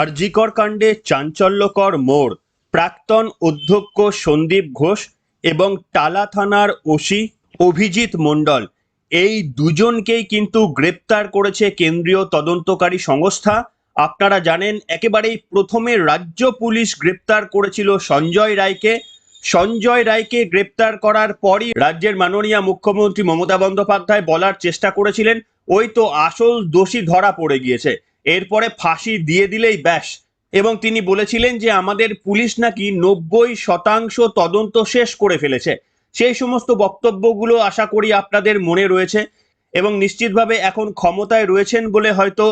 আরজিকর কাণ্ডে চাঞ্চল্যকর মোড়, প্রাক্তন অধ্যক্ষ সন্দীপ ঘোষ এবং টালা থানার ওসি অভিজিৎ মণ্ডল। এই দুজনকেই কিন্তু গ্রেপ্তার করেছে কেন্দ্রীয় তদন্তকারী সংস্থা। আপনারা জানেন, একেবারেই প্রথমে রাজ্য পুলিশ গ্রেপ্তার করেছিল সঞ্জয় রায়কে। সঞ্জয় রায়কে গ্রেপ্তার করার পরই রাজ্যের মাননীয় মুখ্যমন্ত্রী মমতা বন্দ্যোপাধ্যায় বলার চেষ্টা করেছিলেন, ওই তো আসল দোষী ধরা পড়ে গিয়েছে। এরপরে ফাঁসি দিয়ে দিলেই ব্যাস। এবং তিনি বলেছিলেন যে আমাদের পুলিশ নাকি নব্বই শতাংশ তদন্ত শেষ করে ফেলেছে। সেই সমস্ত বক্তব্যগুলো আশা করি আপনাদের মনে রয়েছে এবং নিশ্চিতভাবে এখন ক্ষমতায় রয়েছেন বলে হয়তো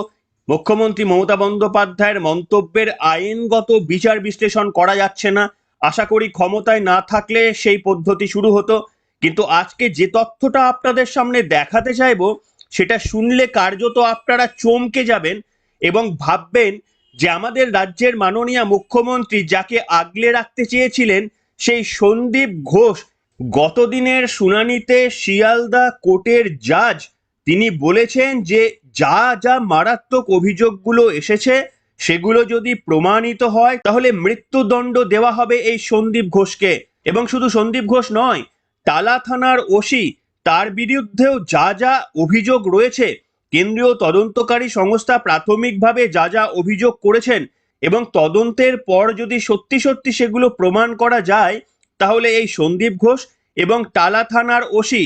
মুখ্যমন্ত্রী মমতা বন্দ্যোপাধ্যায়ের মন্তব্যের আইনগত বিচার বিশ্লেষণ করা যাচ্ছে না। আশা করি ক্ষমতায় না থাকলে সেই পদ্ধতি শুরু হতো। কিন্তু আজকে যে তথ্যটা আপনাদের সামনে দেখাতে চাইব, সেটা শুনলে কার্যত আপনারা চমকে যাবেন। এবং ভাববেন যে আমাদের রাজ্যের মাননীয় মুখ্যমন্ত্রী যাকে আগলে রাখতে চেয়েছিলেন সেই সন্দীপ ঘোষ, গতদিনের শুনানিতে শিয়ালদা কোর্টের জাজ, তিনি বলেছেন যে যা যা মারাত্মক অভিযোগগুলো এসেছে, সেগুলো যদি প্রমাণিত হয়, তাহলে মৃত্যুদণ্ড দেওয়া হবে এই সন্দীপ ঘোষকে। এবং শুধু সন্দীপ ঘোষ নয় টালা থানার ওসি, তার বিরুদ্ধেও যা যা অভিযোগ রয়েছে কেন্দ্রীয় তদন্তকারী সংস্থা প্রাথমিকভাবে যা যা অভিযোগ করেছেন এবং তদন্তের পর যদি সত্যি সত্যি সেগুলো প্রমাণ করা যায়, তাহলে এই সন্দীপ ঘোষ এবং টালা থানার ওসি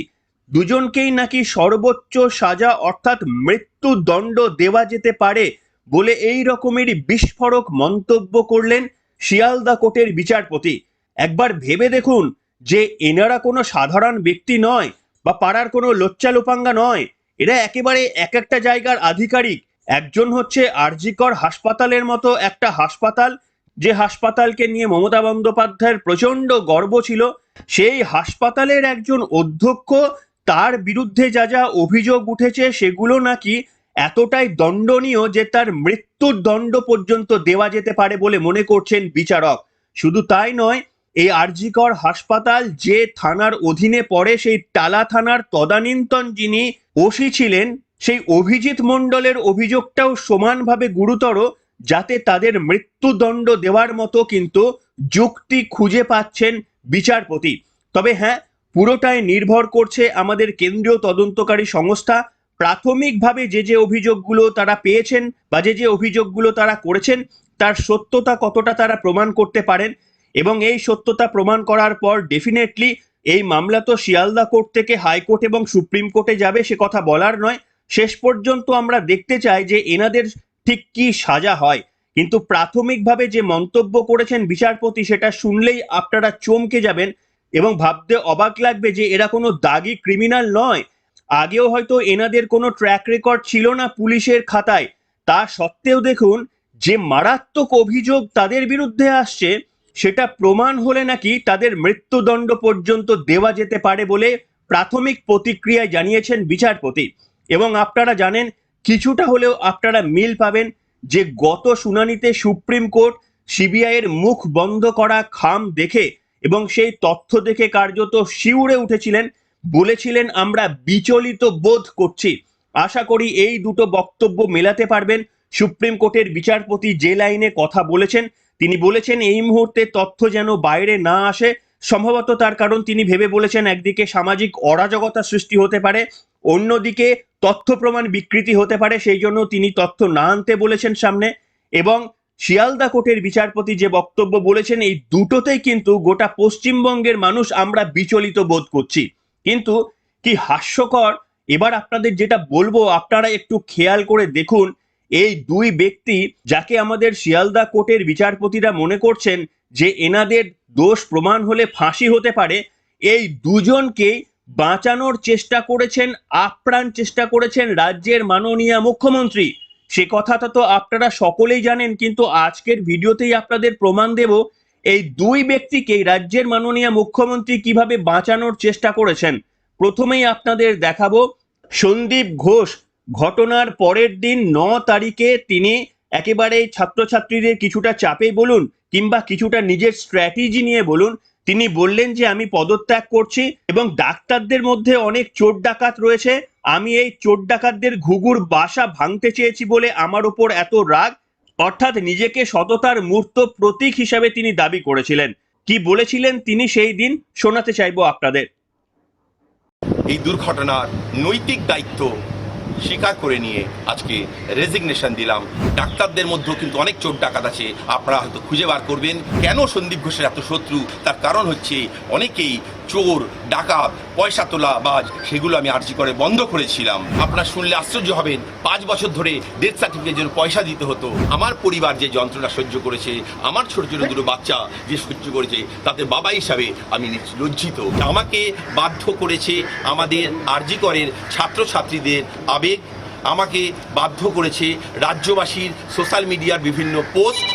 দুজনকেই নাকি সর্বোচ্চ সাজা অর্থাৎ মৃত্যুদণ্ড দেওয়া যেতে পারে বলে এই রকমেরই বিস্ফোরক মন্তব্য করলেন শিয়ালদা কোর্টের বিচারপতি। একবার ভেবে দেখুন যে এনারা কোনো সাধারণ ব্যক্তি নয় বা পাড়ার কোনো লোচ্চা লোপাঙ্গা নয়। এরা একেবারে এক একটা জায়গার আধিকারিক। একজন হচ্ছে আরজিকর হাসপাতালের মতো একটা হাসপাতাল, যে হাসপাতালকে নিয়ে মমতা বন্দ্যোপাধ্যায়ের প্রচণ্ড গর্ব ছিল, সেই হাসপাতালের একজন অধ্যক্ষ, তার বিরুদ্ধে যা যা অভিযোগ উঠেছে সেগুলো নাকি এতটাই দণ্ডনীয় যে তার মৃত্যুর দণ্ড পর্যন্ত দেওয়া যেতে পারে বলে মনে করছেন বিচারক। শুধু তাই নয়, এই আরজিকর হাসপাতাল যে থানার অধীনে পড়ে, সেই টালা থানার তদানীন্তন যিনি ওসি ছিলেন সেই অভিজিৎ মণ্ডলের অভিযোগটাও সমানভাবে গুরুতর, যাতে তাদের মৃত্যুদণ্ড দেওয়ার মতো কিন্তু যুক্তি খুঁজে পাচ্ছেন বিচারপতি। তবে হ্যাঁ পুরোটাই নির্ভর করছে আমাদের কেন্দ্রীয় তদন্তকারী সংস্থা। প্রাথমিকভাবে যে যে অভিযোগগুলো তারা পেয়েছেন বা যে যে অভিযোগগুলো তারা করেছেন, তার সত্যতা কতটা তারা প্রমাণ করতে পারেন? এবং এই সত্যতা প্রমাণ করার পর ডেফিনেটলি এই মামলা তো শিয়ালদা কোর্ট থেকে হাইকোর্ট এবং সুপ্রিম কোর্টে যাবে, সে কথা বলার নয়। শেষ পর্যন্ত আমরা দেখতে চাই যে এনাদের ঠিক কি সাজা হয়। কিন্তু প্রাথমিকভাবে যে মন্তব্য করেছেন বিচারপতি, সেটা শুনলেই আপনারা চমকে যাবেন এবং ভাবতে অবাক লাগবে যে এরা কোনো দাগি ক্রিমিনাল নয়। আগেও হয়তো এনাদের কোনো ট্র্যাক রেকর্ড ছিল না পুলিশের খাতায়। তা সত্ত্বেও দেখুন, যে মারাত্মক অভিযোগ তাদের বিরুদ্ধে আসছে সেটা প্রমাণ হলে নাকি তাদের মৃত্যুদণ্ড পর্যন্ত দেওয়া যেতে পারে বলে প্রাথমিক প্রতিক্রিয়ায় জানিয়েছেন বিচারপতি। এবং আপনারা জানেন, কিছুটা হলেও আপনারা মিল পাবেন যে গত শুনানিতে সুপ্রিম কোর্ট সিবিআই এর মুখ বন্ধ করা খাম দেখে এবং সেই তথ্য দেখে কার্যত শিউরে উঠেছিলেন। বলেছিলেন, আমরা বিচলিত বোধ করছি। আশা করি এই দুটো বক্তব্য মেলাতে পারবেন। সুপ্রিম কোর্টের বিচারপতি যে লাইনে কথা বলেছেন তিনি বলেছেন, এই মুহূর্তে তথ্য যেন বাইরে না আসে। সম্ভবত তার কারণ তিনি ভেবে বলেছেন, একদিকে সামাজিক অরাজকতা সৃষ্টি হতে পারে, অন্যদিকে তথ্য প্রমাণ বিকৃতি হতে পারে, সেই জন্য তিনি তথ্য না আনতে বলেছেন সামনে। এবং শিয়ালদা কোর্টের বিচারপতি যে বক্তব্য বলেছেন, এই দুটোতেই কিন্তু গোটা পশ্চিমবঙ্গের মানুষ আমরা বিচলিত বোধ করছি। কিন্তু কি হাস্যকর, এবার আপনাদের যেটা বলব, আপনারা একটু খেয়াল করে দেখুন এই দুই ব্যক্তি যাকে আমাদের শিয়ালদা কোর্টের বিচারপতিরা মনে করছেন যে এনাদের দোষ প্রমাণ হলে ফাঁসি হতে পারে, এই দুজনকেই বাঁচানোর চেষ্টা করেছেন, আপ্রাণ চেষ্টা করেছেন রাজ্যের মাননীয় মুখ্যমন্ত্রী। সে কথাটা তো আপনারা সকলেই জানেন, কিন্তু আজকের ভিডিওতেই আপনাদের প্রমাণ দেব, এই দুই ব্যক্তিকেই রাজ্যের মাননীয় মুখ্যমন্ত্রী কীভাবে বাঁচানোর চেষ্টা করেছেন। প্রথমেই আপনাদের দেখাবো সন্দীপ ঘোষ ঘটনার পরের দিন ন তারিখে তিনি একেবারে ছাত্রছাত্রীদের কিছুটা চাপে বলুন কিংবা কিছুটা নিজের স্ট্র্যাটেজি নিয়ে বলুন, তিনি বললেন যে আমি পদত্যাগ করছি এবং ডাক্তারদের মধ্যে অনেক চোর ডাকাত রয়েছে, আমি এই চোর ডাকাতদের ঘুঘুর বাসা ভাঙতে চেয়েছি বলে আমার ওপর এত রাগ, অর্থাৎ নিজেকে সততার মূর্ত প্রতীক হিসাবে তিনি দাবি করেছিলেন। কি বলেছিলেন তিনি সেই দিন, শোনাতে চাইব আপনাদের। এই দুর্ঘটনার নৈতিক দায়িত্ব স্বীকার করে নিয়ে আজকে রেজিগনেশন দিলাম। ডাক্তারদের মধ্যেও কিন্তু অনেক চোর ডাকাত আছে। আপনারা হয়তো খুঁজে বার করবেন, কেন সন্দীপ ঘোষের এত শত্রু? তার কারণ হচ্ছে অনেকেই চোর, ডাকাত, পয়সা তোলা, বাজ, সেগুলো আমি আর্জি করে বন্ধ করেছিলাম। আপনারা শুনলে আশ্চর্য হবেন, পাঁচ বছর ধরে ডেথ সার্টিফিকেটের জন্য পয়সা দিতে হতো। আমার পরিবার যে যন্ত্রণা সহ্য করেছে, আমার ছোট ছোট দুটো বাচ্চা যে সহ্য করেছে, তাতে বাবা হিসাবে আমি লজ্জিত। আমাকে বাধ্য করেছে আমাদের আরজিকরের ছাত্রছাত্রীদের আবেগ। আমাকে বাধ্য করেছে রাজ্যবাসীর সোশ্যাল মিডিয়ার বিভিন্ন পোস্ট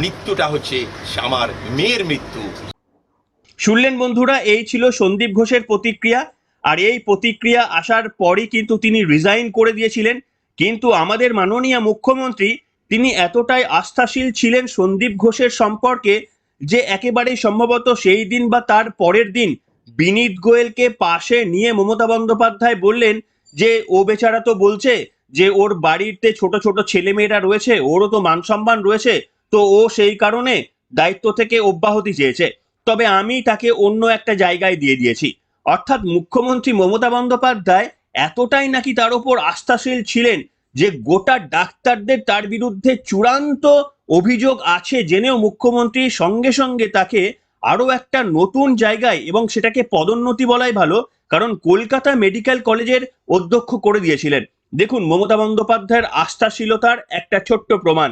মৃত্যুটা হচ্ছে আমার মেয়ের মৃত্যু। শুনলেন বন্ধুরা, এই ছিল সন্দীপ ঘোষের প্রতিক্রিয়া। আর এই প্রতিক্রিয়া আসার পরই কিন্তু তিনি রিজাইন করে দিয়েছিলেন। কিন্তু আমাদের মাননীয় মুখ্যমন্ত্রী, তিনি এতটাই আস্থাশীল ছিলেন সন্দীপ ঘোষের সম্পর্কে যে একেবারেই সম্ভবত সেই দিন বা তার পরের দিন বিনীত গোয়েলকে পাশে নিয়ে মমতা বন্দ্যোপাধ্যায় বললেন যে, ও বেচারা তো বলছে যে, ওর বাড়িতে ছোট ছোট ছেলেমেয়েরা রয়েছে, ওরও তো মান সম্মান রয়েছে, তো ও সেই কারণে দায়িত্ব থেকে অব্যাহতি চেয়েছে। তবে আমি তাকে অন্য একটা জায়গায় দিয়ে দিয়েছি। অর্থাৎ মুখ্যমন্ত্রী মমতা বন্দ্যোপাধ্যায় এতটাই নাকি তার উপর আস্থাশীল ছিলেন যে গোটা ডাক্তারদের তার বিরুদ্ধে চূড়ান্ত অভিযোগ আছে জেনেও মুখ্যমন্ত্রী সঙ্গে সঙ্গে তাকে আরও একটা নতুন জায়গায় এবং সেটাকে পদোন্নতি বলাই ভালো, কারণ কলকাতা মেডিকেল কলেজের অধ্যক্ষ করে দিয়েছিলেন। দেখুন, মমতা বন্দ্যোপাধ্যায়ের আস্থাশীলতার একটা ছোট্ট প্রমাণ।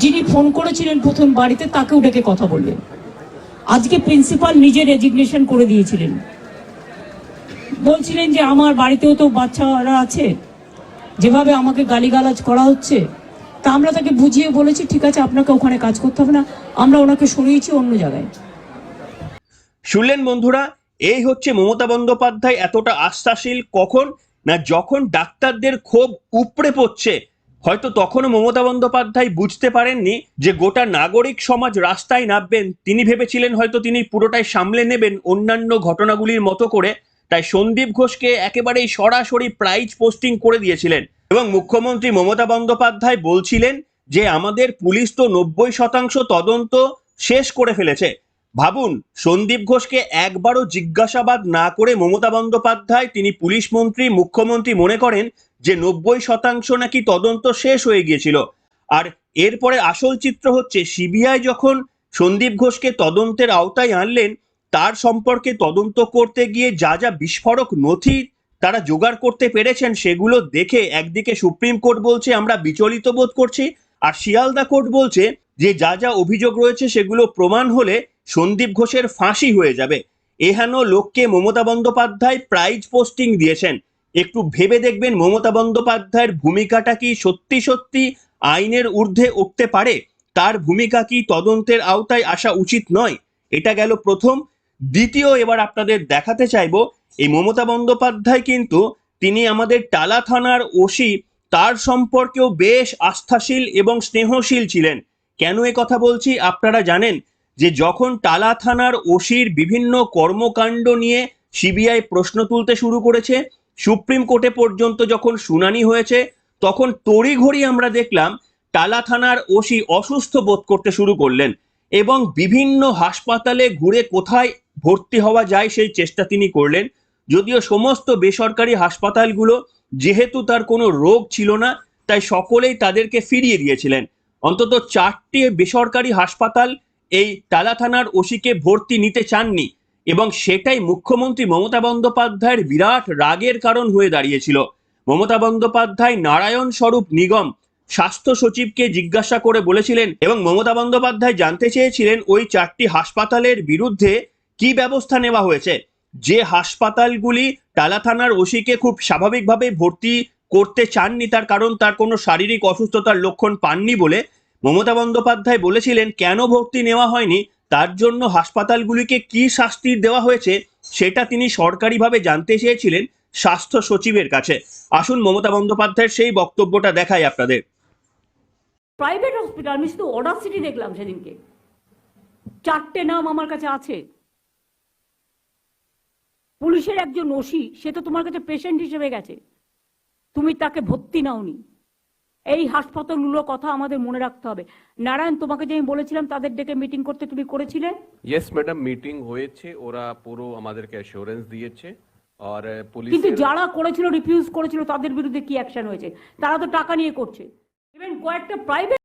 যিনি ফোন করেছিলেন প্রথম বাড়িতে তাকেও ডেকে কথা বললেন। আজকে প্রিন্সিপাল নিজে রেজিগনেশন করে দিয়েছিলেন। বলছিলেন যে, আমার বাড়িতেও তো বাচ্চারা আছে, যেভাবে আমাকে গালিগালাজ করা হচ্ছে, তা আমরা তাকে বুঝিয়ে বলেছি, ঠিক আছে, আপনাকে ওখানে কাজ করতে হবে না, আমরা ওনাকে সরিয়েছি অন্য জায়গায়। শুনলেন বন্ধুরা, এই হচ্ছে মমতা বন্দ্যোপাধ্যায় এতটা আস্থাশীল কখন, না যখন ডাক্তারদের ক্ষোভ উপড়ে পড়ছে হয়তো তখনও মমতা বন্দ্যোপাধ্যায় বুঝতে পারেননি যে গোটা নাগরিক সমাজ রাস্তায় নামবেন। তিনি ভেবেছিলেন হয়তো তিনি পুরোটাই সামলে নেবেন অন্যান্য ঘটনাগুলির মতো করে। তাই সন্দীপ ঘোষকে একেবারেই সরাসরি প্রাইজ পোস্টিং করে দিয়েছিলেন। এবং মুখ্যমন্ত্রী মমতা বন্দ্যোপাধ্যায় বলছিলেন যে, আমাদের পুলিশ তো নব্বই শতাংশ তদন্ত শেষ করে ফেলেছে। ভাবুন, সন্দীপ ঘোষকে একবারও জিজ্ঞাসাবাদ না করে মমতা বন্দ্যোপাধ্যায় তিনি পুলিশ মন্ত্রী, মুখ্যমন্ত্রী মনে করেন যে নব্বই শতাংশ নাকি তদন্ত শেষ হয়ে গিয়েছিল। আর এরপরে আসল চিত্র হচ্ছে, সিবিআই যখন সন্দীপ ঘোষকে তদন্তের আওতায় আনলেন, তার সম্পর্কে তদন্ত করতে গিয়ে যা যা বিস্ফোরক নথি তারা জোগাড় করতে পেরেছেন, সেগুলো দেখে একদিকে সুপ্রিম কোর্ট বলছে, আমরা বিচলিত বোধ করছি, আর শিয়ালদা কোর্ট বলছে যে যা যা অভিযোগ রয়েছে, সেগুলো প্রমাণ হলে সন্দীপ ঘোষের ফাঁসি হয়ে যাবে। এহেন লোককে মমতা বন্দ্যোপাধ্যায় প্রাইজ পোস্টিং দিয়েছেন। একটু ভেবে দেখবেন মমতা বন্দ্যোপাধ্যায়ের ভূমিকাটা কি সত্যি সত্যি আইনের ঊর্ধ্বে উঠতে পারে? তার ভূমিকা কি তদন্তের আওতায় আসা উচিত নয়? এটা গেল প্রথম। দ্বিতীয় এবার আপনাদের দেখাতে চাইব, এই মমতা বন্দ্যোপাধ্যায় কিন্তু তিনি আমাদের টালা থানার ওসি, তার সম্পর্কেও বেশ আস্থাশীল এবং স্নেহশীল ছিলেন। কেন এ কথা বলছি আপনারা জানেন যে যখন টালা থানার ওসির বিভিন্ন কর্মকাণ্ড নিয়ে সিবিআই প্রশ্ন তুলতে শুরু করেছে সুপ্রিম কোর্টে পর্যন্ত যখন শুনানি হয়েছে, তখন তড়িঘড়ি আমরা দেখলাম টালা থানার ওসি অসুস্থ বোধ করতে শুরু করলেন এবং বিভিন্ন হাসপাতালে ঘুরে কোথায় ভর্তি হওয়া যায় সেই চেষ্টা তিনি করলেন। যদিও সমস্ত বেসরকারি হাসপাতালগুলো যেহেতু তার কোনো রোগ ছিল না, তাই সকলেই তাদেরকে ফিরিয়ে দিয়েছিলেন। অন্তত চারটি বেসরকারি হাসপাতাল এই টালা থানার ওসিকে ভর্তি নিতে চাননি। এবং সেটাই মুখ্যমন্ত্রী মমতা বন্দ্যোপাধ্যায়ের বিরাট রাগের কারণ হয়ে দাঁড়িয়েছিল। মমতা বন্দ্যোপাধ্যায় নারায়ণ স্বরূপ নিগম স্বাস্থ্য সচিবকে জিজ্ঞাসা করে বলেছিলেন এবং মমতা বন্দ্যোপাধ্যায় জানতে চেয়েছিলেন ওই চারটি হাসপাতালের বিরুদ্ধে কি ব্যবস্থা নেওয়া হয়েছে। যে হাসপাতালগুলি টালা থানার ওসিকে খুব স্বাভাবিকভাবে ভর্তি করতে চাননি তার কারণ তার কোনো শারীরিক অসুস্থতার লক্ষণ পাননি বলে মমতা বন্দ্যোপাধ্যায় বলেছিলেন, কেন ভর্তি নেওয়া হয়নি? তার জন্য হাসপাতালগুলিকে কি শাস্তি দেওয়া হয়েছে সেটা তিনি সরকারিভাবে জানতে চেয়েছিলেন স্বাস্থ্য সচিবের কাছে। আসুন মমতা বন্দ্যোপাধ্যায়ের সেই বক্তব্যটা দেখাই আপনাদের। প্রাইভেট হসপিটাল আমি শুধু অর্ডার সিটি দেখলাম সেদিনকে। চারটে নাম আমার কাছে আছে। পুলিশের একজন ওসি, সে তো তোমার কাছে পেশেন্ট হিসেবে গেছে। তুমি তাকে ভর্তি নাওনি। এই হাসপাতালগুলোর কথা আমাদের মনে রাখতে হবে। নারায়ণ তোমাকে যে আমি বলেছিলাম তাদের ডেকে মিটিং করতে তুমি করেছিলে? ইয়েস ম্যাডাম মিটিং হয়েছে। ওরা পুরো আমাদেরকে অ্যাসিওরেন্স দিয়েছে। আর পুলিশ কিন্তু যারা করেছিল রিফিউজ করেছিল তাদের বিরুদ্ধে কি অ্যাকশন হয়েছে? তারা তো টাকা নিয়ে করছে। ইভেন কয়েকটা প্রাইভেট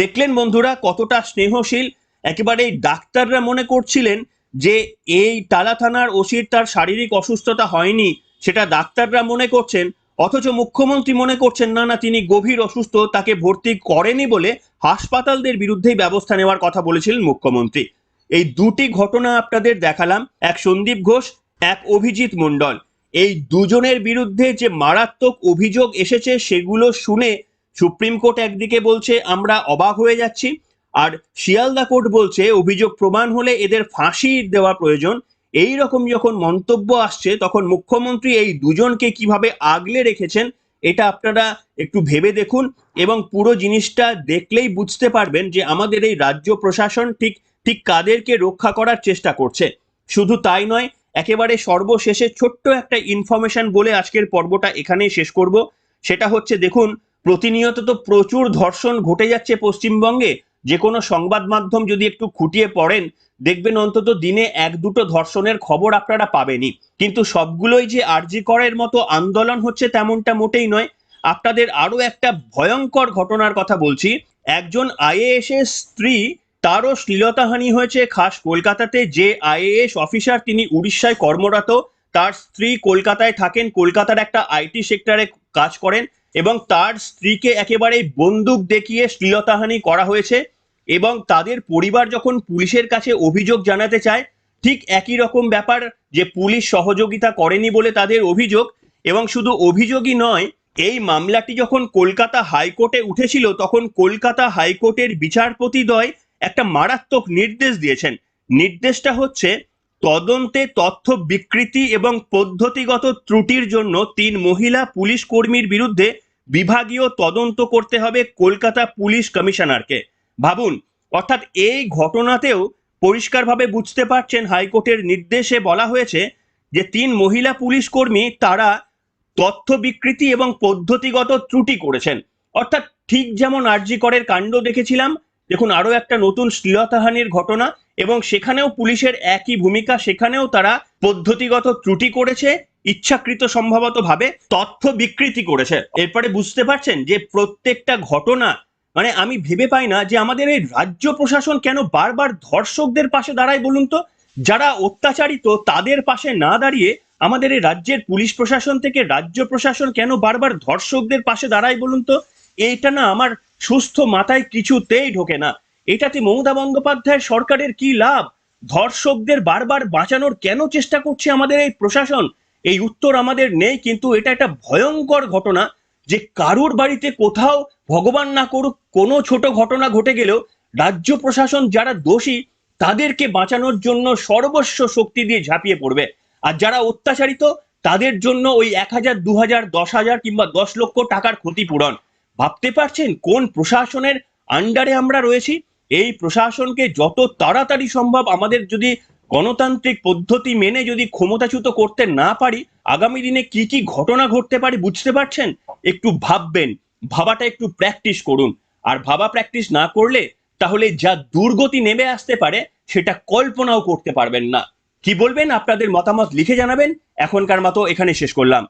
দেখলেন বন্ধুরা কতটা স্নেহশীল। একেবারে ডাক্তাররা মনে করছিলেন যে এই টালা থানার ওসির তার শারীরিক অসুস্থতা হয়নি সেটা ডাক্তাররা মনে করছেন। অথচ মুখ্যমন্ত্রী মনে করছেন, না না, তিনি গভীর অসুস্থ, তাকে ভর্তি করেনি বলে হাসপাতালদের বিরুদ্ধেই ব্যবস্থা নেওয়ার কথা বলেছিলেন মুখ্যমন্ত্রী। এই দুটি ঘটনা আপনাদের দেখালাম, এক সন্দীপ ঘোষ, এক অভিজিৎ মণ্ডল। এই দুজনের বিরুদ্ধে যে মারাত্মক অভিযোগ এসেছে সেগুলো শুনে সুপ্রিম কোর্ট একদিকে বলছে, আমরা অবাক হয়ে যাচ্ছি। আর শিয়ালদা কোর্ট বলছে, অভিযোগ প্রমাণ হলে এদের ফাঁসি দেওয়া প্রয়োজন। এই রকম যখন মন্তব্য আসছে, তখন মুখ্যমন্ত্রী এই দুজনকে কীভাবে আগলে রেখেছেন, এটা আপনারা একটু ভেবে দেখুন এবং পুরো জিনিসটা দেখলেই বুঝতে পারবেন যে আমাদের এই রাজ্য প্রশাসন ঠিক ঠিক কাদেরকে রক্ষা করার চেষ্টা করছে। শুধু তাই নয়, একেবারে সর্বশেষে ছোট্ট একটা ইনফরমেশন বলে আজকের পর্বটা এখানেই শেষ করব। সেটা হচ্ছে দেখুন, প্রতিনিয়ত তো প্রচুর ধর্ষণ ঘটে যাচ্ছে পশ্চিমবঙ্গে। যে কোনো সংবাদ মাধ্যম যদি একটু খুঁটিয়ে পড়েন দেখবেন অন্তত দিনে এক দুটো ধর্ষণের খবর আপনারা পাবেনই। কিন্তু সবগুলোই যে আরজি করের মতো আন্দোলন হচ্ছে তেমনটা মোটেই নয়। আপনাদের আরও একটা ভয়ঙ্কর ঘটনার কথা বলছি। একজন আইএএস এর স্ত্রী, তারও শ্লীলতাহানি হয়েছে খাস কলকাতাতে। যে আইএএস অফিসার তিনি উড়িষ্যায় কর্মরত, তার স্ত্রী কলকাতায় থাকেন, কলকাতার একটা আইটি সেক্টরে কাজ করেন এবং তার স্ত্রীকে একেবারে বন্দুক দেখিয়ে শ্লীলতাহানি করা হয়েছে। এবং তাদের পরিবার যখন পুলিশের কাছে অভিযোগ জানাতে চায়, ঠিক একই রকম ব্যাপার যে পুলিশ সহযোগিতা করেনি বলে তাদের অভিযোগ এবং শুধু অভিযোগই নয়, এই মামলাটি যখন কলকাতা হাইকোর্টে উঠেছিল, তখন কলকাতা হাইকোর্টের বিচারপতি বিচারপতিদ্বয় একটা মারাত্মক নির্দেশ দিয়েছেন। নির্দেশটা হচ্ছে তদন্তে তথ্য বিকৃতি এবং পদ্ধতিগত ত্রুটির জন্য তিন মহিলা পুলিশ কর্মীর বিরুদ্ধে বিভাগীয় তদন্ত করতে হবে কলকাতা পুলিশ কমিশনারকে। ভাবুন, অর্থাৎ এই ঘটনাতেও পরিষ্কারভাবে বুঝতে পারছেন হাইকোর্টের নির্দেশে বলা হয়েছে যে তিন মহিলা পুলিশ কর্মী তারা তথ্য বিকৃতি এবং পদ্ধতিগত ত্রুটি করেছেন। অর্থাৎ ঠিক যেমন আরজি করের কাণ্ড দেখেছিলাম, দেখুন আরও একটা নতুন শ্লীলতাহানির ঘটনা এবং সেখানেও পুলিশের একই ভূমিকা, সেখানেও তারা পদ্ধতিগত ত্রুটি করেছে, ইচ্ছাকৃত সম্ভবতভাবে তথ্য বিকৃতি করেছে। এরপরে বুঝতে পারছেন যে প্রত্যেকটা ঘটনা মানে আমি ভেবে পাই না যে আমাদের এই রাজ্য প্রশাসন কেন বারবার ধর্ষকদের পাশে দাঁড়ায় বলুন তো? যারা অত্যাচারিত, তাদের পাশে না দাঁড়িয়ে আমাদের এই রাজ্যের পুলিশ প্রশাসন থেকে রাজ্য প্রশাসন কেন বারবার ধর্ষকদের পাশে দাঁড়ায় বলুন তো? এইটা না আমার সুস্থ মাথায় কিছুতেই ঢোকে না। এটাতে মমতা বন্দ্যোপাধ্যায় সরকারের কি লাভ? ধর্ষকদের বারবার বাঁচানোর কেন চেষ্টা করছে আমাদের এই প্রশাসন? এই উত্তর আমাদের নেই, কিন্তু এটা একটা ভয়ঙ্কর ঘটনা। যে কারুর বাড়িতে কোথাও ভগবান না করুক কোনো ছোট ঘটনা ঘটে গেলেও রাজ্য প্রশাসন যারা দোষী, তাদেরকে বাঁচানোর জন্য সর্বস্ব শক্তি দিয়ে ঝাঁপিয়ে পড়বে। আর যারা অত্যাচারিত, তাদের জন্য ওই এক হাজার, দু হাজার, দশ হাজার কিংবা দশ লক্ষ টাকার ক্ষতিপূরণ। ভাবতে পারছেন কোন প্রশাসনের আন্ডারে আমরা রয়েছি? এই প্রশাসনকে যত তাড়াতাড়ি সম্ভব আমাদের যদি গণতান্ত্রিক পদ্ধতি মেনে যদি ক্ষমতাচ্যুত করতে না পারি, আগামী দিনে কি কি ঘটনা ঘটতে পারে বুঝতে পারছেন? একটু ভাববেন, ভাবাটা একটু প্র্যাকটিস করুন। আর ভাবা প্র্যাকটিস না করলে তাহলে যা দুর্গতি নেমে আসতে পারে, সেটা কল্পনাও করতে পারবেন না। কি বলবেন? আপনাদের মতামত লিখে জানাবেন। এখনকার মতো এখানে শেষ করলাম।